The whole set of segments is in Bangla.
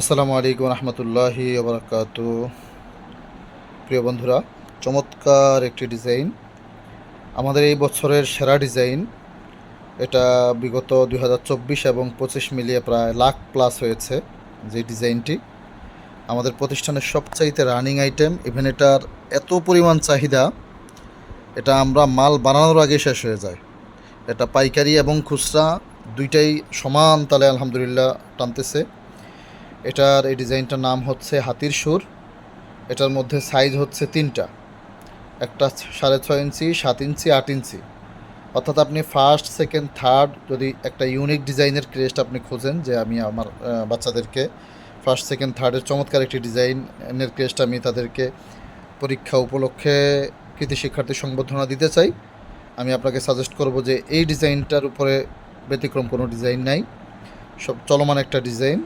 আসসালামু আলাইকুম রহমতুল্লাহি ওবরাকাত। প্রিয় বন্ধুরা, চমৎকার একটি ডিজাইন। আমাদের এই বছরের সেরা ডিজাইন। এটা বিগত দু হাজার চব্বিশ এবং পঁচিশ মিলিয়ে প্রায় লাখ প্লাস হয়েছে যে ডিজাইনটি। আমাদের প্রতিষ্ঠানের সবচাইতে রানিং আইটেম ইভেন এটার এত পরিমাণ চাহিদা, এটা আমরা মাল বানানোর আগে শেষ হয়ে যায়। এটা পাইকারি এবং খুচরা দুইটাই সমান তালে আলহামদুলিল্লাহ টানতেছে। এটার এই ডিজাইনটার নাম হচ্ছে হাতির সুর। এটার মধ্যে সাইজ হচ্ছে তিনটা। একটা সাড়ে ছয় ইঞ্চি, সাত ইঞ্চি, আট ইঞ্চি। অর্থাৎ আপনি ফার্স্ট সেকেন্ড থার্ড যদি একটা ইউনিক ডিজাইনের ক্রেস্ট আপনি খোঁজেন যে আমি আমার বাচ্চাদেরকে ফার্স্ট সেকেন্ড থার্ডের চমৎকার একটি ডিজাইনের ক্রেস্ট আমি তাদেরকে পরীক্ষা উপলক্ষে কৃতি শিক্ষার্থী সংবর্ধনা দিতে চাই। আমি আপনাকে সাজেস্ট করব যে এই ডিজাইনটার উপরে ব্যতিক্রম কোনো ডিজাইন নাই। সব চলমান একটা ডিজাইন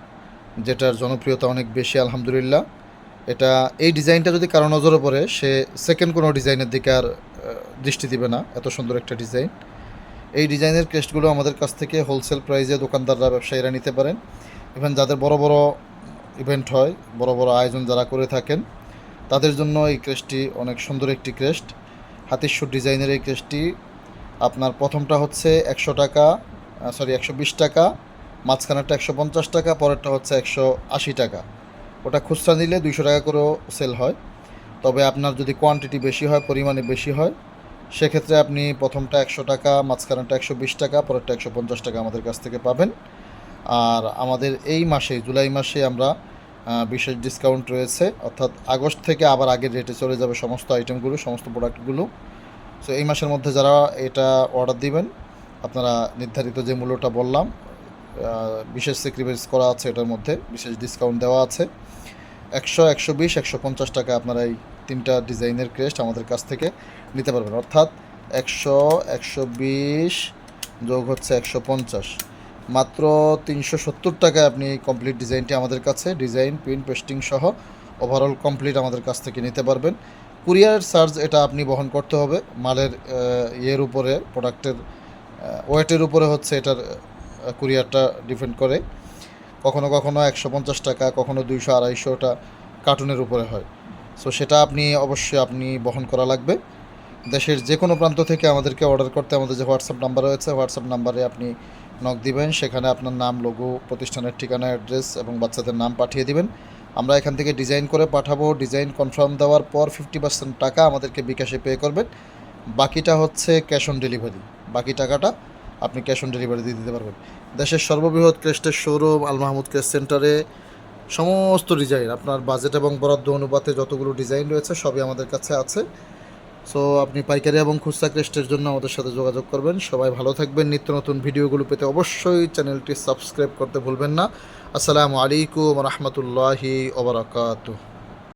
যেটার জনপ্রিয়তা অনেক বেশি, আলহামদুলিল্লাহ। এটা, এই ডিজাইনটা যদি কারও নজরে পড়ে, সে সেকেন্ড কোনো ডিজাইনের দিকে আর দৃষ্টি দিবে না, এত সুন্দর একটা ডিজাইন। এই ডিজাইনের ক্রেস্টগুলো আমাদের কাছ থেকে হোলসেল প্রাইজে দোকানদাররা, ব্যবসায়ীরা নিতে পারেন। ইভেন যাদের বড় বড় ইভেন্ট হয়, বড় বড় আয়োজন যারা করে থাকেন, তাদের জন্য এই ক্রেস্টটি অনেক সুন্দর একটি ক্রেস্ট হাতির ডিজাইনের এই ক্রেস্টটি আপনার প্রথমটা হচ্ছে একশো টাকা সরি একশো বিশ টাকা। মাঝখানেরটা একশো পঞ্চাশ টাকা, পরেরটা হচ্ছে একশো আশি টাকা। ওটা খুচরা নিলে দুইশো টাকা করেও সেল হয়। তবে আপনার যদি কোয়ান্টিটি বেশি হয়, পরিমাণে বেশি হয়, সেক্ষেত্রে আপনি প্রথমটা একশো টাকা, মাঝখানেরটা একশো বিশ টাকা, পরেরটা একশো পঞ্চাশ টাকা আমাদের কাছ থেকে পাবেন। আর আমাদের এই মাসে, জুলাই মাসে আমরা বিশেষ ডিসকাউন্ট রয়েছে। অর্থাৎ আগস্ট থেকে আবার আগের রেটে চলে যাবে সমস্ত আইটেমগুলো সমস্ত প্রোডাক্টগুলো সো এই মাসের মধ্যে যারা এটা অর্ডার দিবেন, আপনারা নির্ধারিত যে মূল্যটা বললাম বিশেষ স্যাক্রিফাইস করা আছে এটার মধ্যে, বিশেষ ডিসকাউন্ট দেওয়া আছে। একশো একশো বিশ, একশো পঞ্চাশ টাকা আপনারা এই তিনটা ডিজাইনের ক্রেস্ট আমাদের কাছ থেকে নিতে পারবেন। অর্থাৎ একশো একশো বিশ যোগ হচ্ছে একশো পঞ্চাশ। মাত্র তিনশো সত্তর টাকায় আপনি কমপ্লিট ডিজাইনটি আমাদের কাছে ডিজাইন প্রিন্ট পেস্টিং সহ ওভারঅল কমপ্লিট আমাদের কাছ থেকে নিতে পারবেন। কুরিয়ার চার্জ এটা আপনি বহন করতে হবে। মালের ইয়ের উপরে প্রোডাক্টের ওয়েটের উপরে হচ্ছে এটার কুরিয়ারটা ডিপেন্ড করে। কখনো কখনো একশো পঞ্চাশ টাকা, কখনো দুইশো, আড়াইশোটা কার্টুনের উপরে হয়। সো সেটা আপনি অবশ্যই আপনি বহন করা লাগবে। দেশের যে কোনো প্রান্ত থেকে আমাদেরকে অর্ডার করতে আমাদের যে হোয়াটসঅ্যাপ নাম্বার রয়েছে হোয়াটসঅ্যাপ নাম্বারে আপনি নক দিবেন। সেখানে আপনার নাম লোগো প্রতিষ্ঠানের ঠিকানা অ্যাড্রেস এবং বাচ্চাদের নাম পাঠিয়ে দিবেন। আমরা এখান থেকে ডিজাইন করে পাঠাবো। ডিজাইন কনফার্ম দেওয়ার পর ফিফটি পার্সেন্ট টাকা আমাদেরকে বিকাশে পে করবেন। বাকিটা হচ্ছে ক্যাশ অন ডেলিভারি বাকি টাকাটা আপনি ক্যাশ অন ডেলিভারি দিয়ে দিতে পারবেন। দেশের সর্ববৃহৎ ক্রেস্টের শোরুম আল মাহমুদ ক্রেস্ট সেন্টারে সমস্ত ডিজাইন আপনার বাজেট এবং বরাদ্দ অনুপাতে যতগুলো ডিজাইন রয়েছে, সবই আমাদের কাছে আছে। সো আপনি পাইকারি এবং খুচরা ক্রেস্টের জন্য আমাদের সাথে যোগাযোগ করবেন। সবাই ভালো থাকবেন। নিত্য নতুন ভিডিওগুলো পেতে অবশ্যই চ্যানেলটি সাবস্ক্রাইব করতে ভুলবেন না। আসসালামু আলাইকুম রহমতুল্লাহি ওবরাকাতুহ